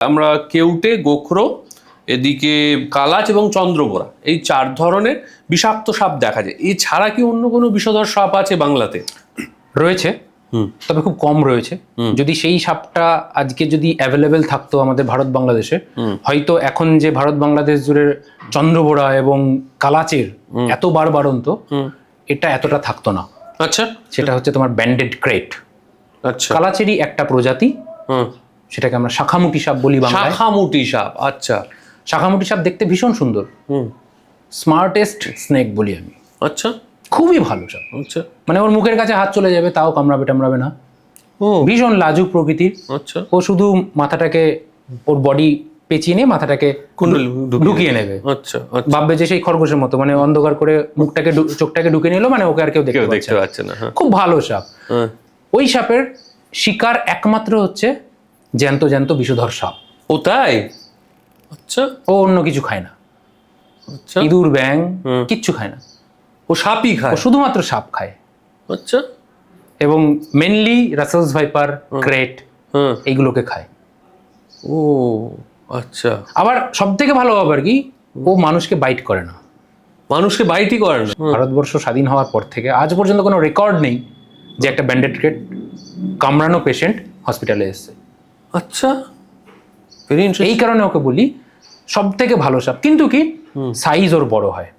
আমরা কেউটে গোখরো এদিকে কালাচ এবং চন্দ্রবোরা এই চার ধরনের বিষাক্ত সাপ দেখা যায়। এছাড়া কি অন্য কোনো বিষধর সাপ আছে বাংলাতে? রয়েছে। তবে খুব কম রয়েছে। যদি সেই সাপটা আজকে যদি অ্যাভেলেবেল থাকতো আমাদের ভারত বাংলাদেশে হয়তো এখন যে ভারত বাংলাদেশ জুড়ে চন্দ্রবোড়া এবং কালাচের এত বার বাড়ন্ত এটা এতটা থাকতো না। আচ্ছা। সেটা হচ্ছে তোমার ব্যান্ডেড ক্রেট আচ্ছা। কালাচেরই একটা প্রজাতি। সেটাকে আমরা শাখামুখী সাপ বলি বাংলায়। শাখামুটি সাপ আচ্ছা। শাখামুখী সাপ দেখতে ভীষণ সুন্দর। হুম। স্মার্টেস্ট স্নেক বলি আমি। আচ্ছা। খুবই ভালো সাপ। আচ্ছা। মানে ওর মুখের কাছে হাত চলে যাবে তাও কামড়াবে টামড়াবে না। ও। ভীষণ লাজুক প্রকৃতির। আচ্ছা। ও শুধু মাথাটাকে ওর বডি পেঁচিয়ে নিয়ে মাথাটাকে কুণ্ডলি ঢুকিয়ে নেবে। আচ্ছা আচ্ছা। ভাববে যে সেই খরগোশের মতো মানে অন্ধকার করে মুখটাকে চোখটাকে ঢুকে নিল মানে ওকে আর কেউ দেখতে কেউ পাচ্ছে না। পাচ্ছে না হ্যাঁ। খুব ভালো সাপ। হ্যাঁ। ওই সাপের শিকার একমাত্র হচ্ছে জ্যান্ত জ্যান্ত বিষধর সাপ। ও তাই? আচ্ছা। ও অন্য কিছু খায় না। আচ্ছা। ইঁদুর ব্যাং কিচ্ছু খায় না। ও সাপই ও খায় শুধুমাত্র সাপ খায়। আচ্ছা। এবং মেনলি রাসেলস ভাইপার ক্রেট এইগুলোকে খায়। ও আচ্ছা। আবার সব থেকে ভালো ব্যাপার কি ও মানুষকে বাইট করে না। মানুষকে বাইটই করে না। ভারতবর্ষ স্বাধীন হওয়ার পর থেকে আজ পর্যন্ত কোনো রেকর্ড নেই যে একটা ব্যান্ডেড ক্রেট কামড়ানো পেশেন্ট হসপিটালে এসেছে। আচ্ছা। ভেরি এই কারণে ওকে বলি সব থেকে ভালো সাপ। কিন্তু কি? সাইজ ওর বড় হয়।